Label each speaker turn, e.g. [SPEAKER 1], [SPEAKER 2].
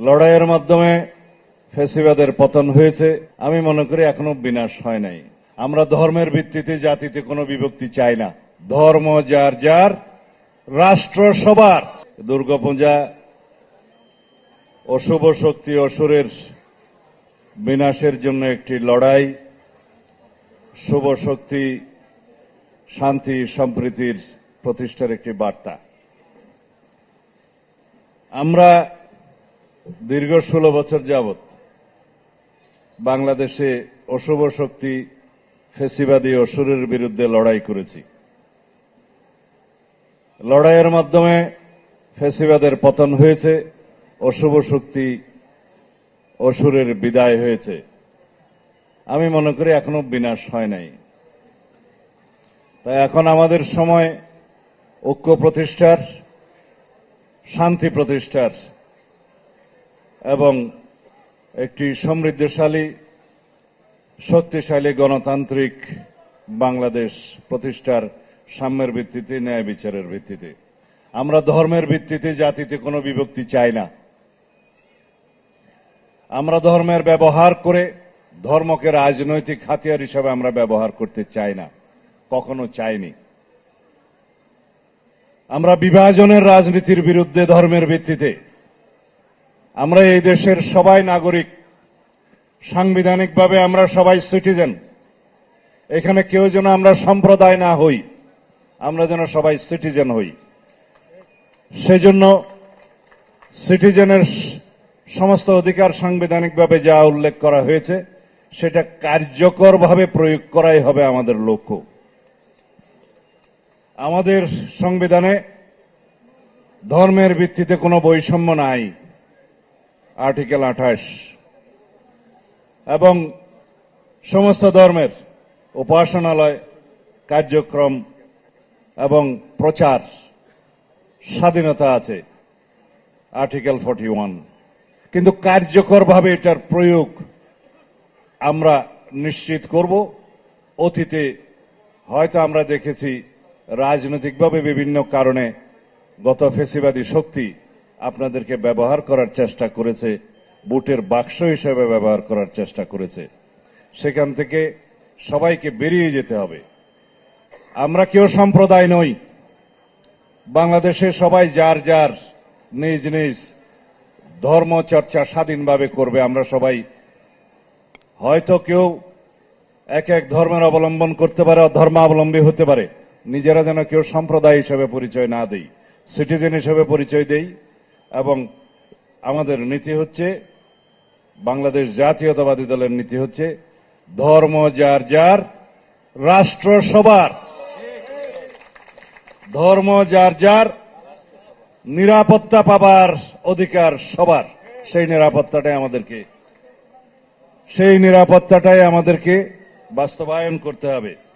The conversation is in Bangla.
[SPEAKER 1] লড়াইয়ের মাধ্যমে ফেসিবাদের পতন হয়েছে। আমি মনে করি এখনও বিনাশ হয় নাই। আমরা ধর্মের ভিত্তিতে, জাতিতে কোনো বিভক্তি চাই না। ধর্ম যার যার, রাষ্ট্র সবার। দুর্গাপূজা অশুভ শক্তি অসুরের বিনাশের জন্য একটি লড়াই। শুভ শক্তি, শান্তি, সম্প্রীতির প্রতিষ্ঠার একটি বার্তা। আমরা দীর্ঘ ষোলো বছর যাবৎ বাংলাদেশে অশুভ শক্তি, ফেসিবাদী অসুরের বিরুদ্ধে লড়াই করেছি। লড়াইয়ের মাধ্যমে ফেসিবাদের পতন হয়েছে, অশুভ শক্তি অসুরের বিদায় হয়েছে। আমি মনে করি এখনও বিনাশ হয় নাই। তাই এখন আমাদের সময় ঐক্য প্রতিষ্ঠার, শান্তি প্রতিষ্ঠার এবং একটি সমৃদ্ধশালী, শক্তিশালী গণতান্ত্রিক বাংলাদেশ প্রতিষ্ঠার সাম্যের ভিত্তিতে, ন্যায় বিচারের ভিত্তিতে। আমরা ধর্মের ভিত্তিতে জাতিতে কোনো বিভক্তি চাই না। আমরা ধর্মের ব্যবহার করে ধর্মকে রাজনৈতিক হাতিয়ার হিসাবে আমরা ব্যবহার করতে চাই না। কখনো চাইনি। আমরা বিভাজনের রাজনীতির বিরুদ্ধে ধর্মের ভিত্তিতে আমরা এই দেশের সবাই নাগরিক। সাংবিধানিকভাবে আমরা সবাই সিটিজেন। এখানে কেউ যেন আমরা সম্প্রদায় না হই, আমরা যেন সবাই সিটিজেন হই। সেজন্য সিটিজেনের সমস্ত অধিকার সাংবিধানিকভাবে যা উল্লেখ করা হয়েছে, সেটা কার্যকরভাবে প্রয়োগ করাই হবে আমাদের লক্ষ্য। আমাদের সংবিধানে ধর্মের ভিত্তিতে কোনো বৈষম্য নাই। আর্টিকেল আঠাশ। এবং সমস্ত ধর্মের উপাসনালয়, কার্যক্রম এবং প্রচার স্বাধীনতা আছে আর্টিকেল ফর্টি ওয়ান কিন্তু কার্যকরভাবে এটার প্রয়োগ আমরা নিশ্চিত করব। অতীতে হয়তো আমরা দেখেছি রাজনৈতিকভাবে বিভিন্ন কারণে গত ফেসিবাদী শক্তি আপনাদেরকে ব্যবহার করার চেষ্টা করেছে, বুটের বাক্স হিসেবে ব্যবহার করার চেষ্টা করেছে। সেখান থেকে সবাইকে বেরিয়ে যেতে হবে। আমরা কেউ সম্প্রদায় নই। বাংলাদেশে সবাই যার যার নিজ নিজ ধর্ম চর্চা স্বাধীনভাবে করবে, আমরা সবাই। হয়তো কেউ এক এক ধর্মের অবলম্বন করতে পারে, ধর্মাবলম্বী হতে পারে। নিজেরা যেন কেউ সম্প্রদায় হিসেবে পরিচয় না দেই, সিটিজেন হিসেবে পরিচয় দেই। এবং আমাদের নীতি হচ্ছে, বাংলাদেশ জাতীয়তাবাদী দলের নীতি হচ্ছে, ধর্ম যার যার, রাষ্ট্র সবার। ধর্ম যার যার, নিরাপত্তা পাবার অধিকার সবার। সেই নিরাপত্তাটাই আমাদেরকে। সেই নিরাপত্তাটাই আমাদেরকে বাস্তবায়ন করতে হবে।